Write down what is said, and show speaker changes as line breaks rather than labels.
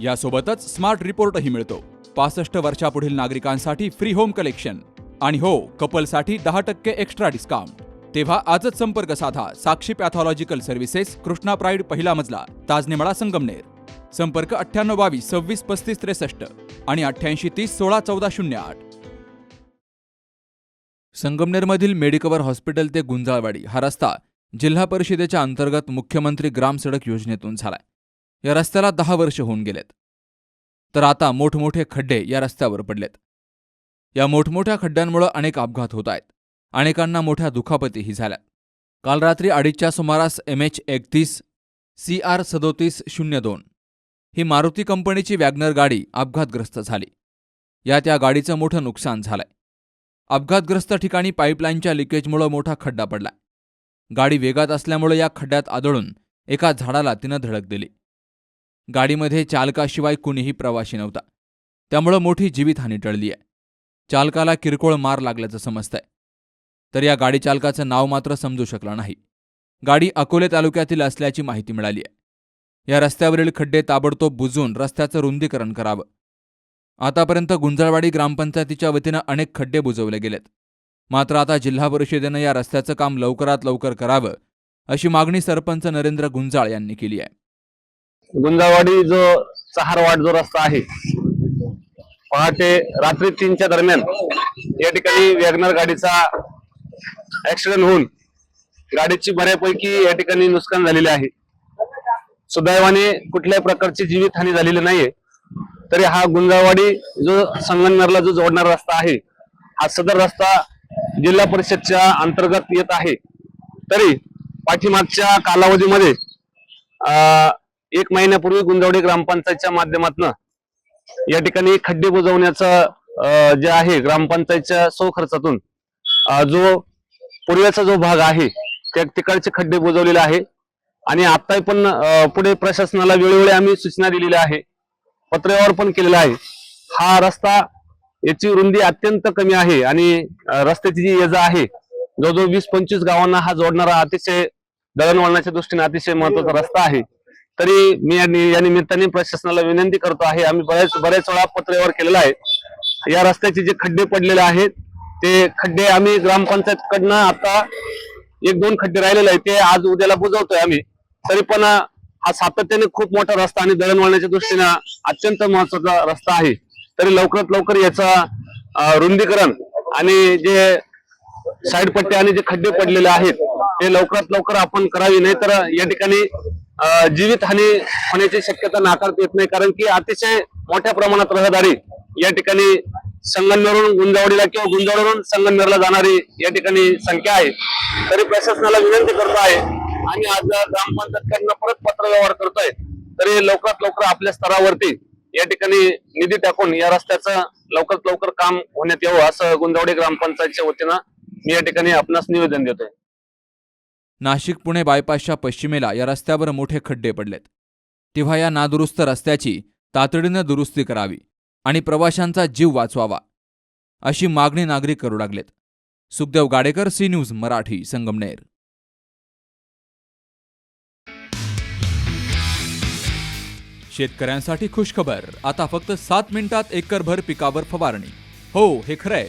यासोबतच स्मार्ट रिपोर्टही मिळतो. पासष्ट वर्षापुढील नागरिकांसाठी फ्री होम कलेक्शन आणि हो कपलसाठी दहा टक्के एक्स्ट्रा डिस्काउंट तेव्हा आजच संपर्क साधा Sakshi pathological services Krishna pride पहिला मजला ताजनेमळा संगमनेर. संपर्क अठ्ठ्याण्णव बावीस सव्वीस पस्तीस त्रेसष्ट आणि अठ्ठ्याऐंशी तीस सोळा चौदा शून्य आठ. संगमनेरमधील मेडिकवर हॉस्पिटल ते गुंजाळवाडी हा रस्ता जिल्हा परिषदेच्या अंतर्गत मुख्यमंत्री ग्राम सडक योजनेतून झालाय. या रस्त्याला दहा वर्ष होऊन गेलेत. तर आता मोठमोठे खड्डे या रस्त्यावर पडलेत. या मोठमोठ्या खड्ड्यांमुळे अनेक अपघात होत आहेत. अनेकांना मोठ्या दुखापतीही झाल्या. काल रात्री अडीचच्या सुमारास एम एच एकतीस सी आर सदोतीस शून्य दोन ही मारुती कंपनीची वॅगनर गाडी अपघातग्रस्त झाली. यात या गाडीचं मोठं नुकसान झालंय. अपघातग्रस्त ठिकाणी पाईपलाईनच्या लिकेजमुळे मोठा खड्डा पडला गाडी वेगात असल्यामुळे या खड्ड्यात आदळून एका झाडाला तिनं धडक दिली. गाडीमध्ये चालकाशिवाय कुणीही प्रवाशी नव्हता. त्यामुळं मोठी जीवितहानी टळली आहे चालकाला किरकोळ मार लागल्याचं समजतंय. तर या गाडी चालकाचं नाव मात्र समजू शकलं नाही. गाडी अकोले तालुक्यातील असल्याची माहिती मिळाली आहे या रस्त्यावरील खड्डे ताबडतोब बुजून रस्त्याचं रुंदीकरण करावं. आतापर्यंत गुंजाळवाडी ग्रामपंचायतीच्या वतीनं अनेक खड्डे बुजवले गेलेत. मात्र आता जिल्हा परिषदेनं या रस्त्याचं काम लवकरात लवकर करावं अशी मागणी सरपंच नरेंद्र गुंजाळ यांनी केली आहे
गुंजावाडी जो चहारवाड जो रस्ता आहे पहाटे रात्री तीनच्या दरम्यान या ठिकाणी वॅगनर गाडीचा ऍक्सिडेंट होऊन गाडीची बऱ्यापैकी या ठिकाणी नुकसान झालेले आहे. सुदैवाने कुठल्याही प्रकारची जीवितहानी झालेली नाहीये. तरी हा गुंजावाडी जो संगमनेरला जो जोडणारा रस्ता आहे हा सदर रस्ता जिल्हा परिषदच्या अंतर्गत येत आहे. तरी पाठीमागच्या कालावधीमध्ये अं, एक महिन्यापूर्वी गुंजवडी ग्रामपंचायतच्या माध्यमातून या ठिकाणी खड्डे बुजवण्याचं अं, जे आहे ग्रामपंचायतच्या सो खर्चातून जो पूर्वेचा जो भाग आहे त्या तिकडचे खड्डे बुजवलेले आहे. आणि आता पण पुढे प्रशासनाला वेळोवेळी आम्ही सूचना दिलेल्या आहे पत्रव्यवहार पण केलेला आहे. हा रस्ता याची रुंदी अत्यंत कमी आहे आणि रस्त्याची जी येजा आहे आहे जवळजवळ वीस पंचवीस गावांना हा जोडणारा अतिशय दळणवळणाच्या दृष्टीने अतिशय महत्त्वाचा रस्ता आहे. तरी मी या या निमित्ताने प्रशासनाला विनंती करतो आहे. आम्ही बऱ्याच बऱ्याच वेळा पत्रव्यवहार केलेला आहे. या रस्त्याचे जे खड्डे पडलेले आहेत ते खड्डे आम्ही ग्रामपंचायत कडनं आता एक दोन खड्डे राहिलेले आहेत ते आज उद्याला बुजवतोय आम्ही. तरी पण हा सातत्याने खूप मोठा रस्ता आणि दळणवळणाच्या दृष्टीने अत्यंत महत्त्वाचा रस्ता आहे. तरी लवकरात लवकर याचा रुंदीकरण आणि जे साईड पट्टे आणि जे खड्डे पडलेले आहेत ते लवकरात लवकर आपण करावी. नाही तर या ठिकाणी जीवितहानी होण्याची शक्यता नाकारता येत नाही कारण की अतिशय मोठ्या प्रमाणात रहदारी या ठिकाणी संगमनेरवरून गुंजावडीला किंवा गुंजावडीवरून संगमनेरला जाणारी या ठिकाणी संख्या आहे. तरी प्रशासनाला विनंती करतो आहे आणि आज ग्रामपंचायतकडनं परत पत्र व्यवहार करतोय. तरी लवकरात लवकर आपल्या स्तरावरती या ठिकाणी निधी टाकून या रस्त्याचं लवकरात लवकर काम होण्यात यावं असं गुंजावडी ग्रामपंचायतच्या वतीनं मी या ठिकाणी आपणास निवेदन देतोय.
नाशिक पुणे बायपासच्या पश्चिमेला या रस्त्यावर मोठे खड्डे पडलेत. तेव्हा या नादुरुस्त रस्त्याची तातडीनं दुरुस्ती करावी आणि प्रवाशांचा जीव वाचवावा अशी मागणी नागरिक करू लागलेत. Sukhdev Gadekar C news Marathi Sangamner. शेतकऱ्यांसाठी खुशखबर. आता फक्त सात मिनिटात एकरभर पिकावर फवारणी. हो हे खरंय.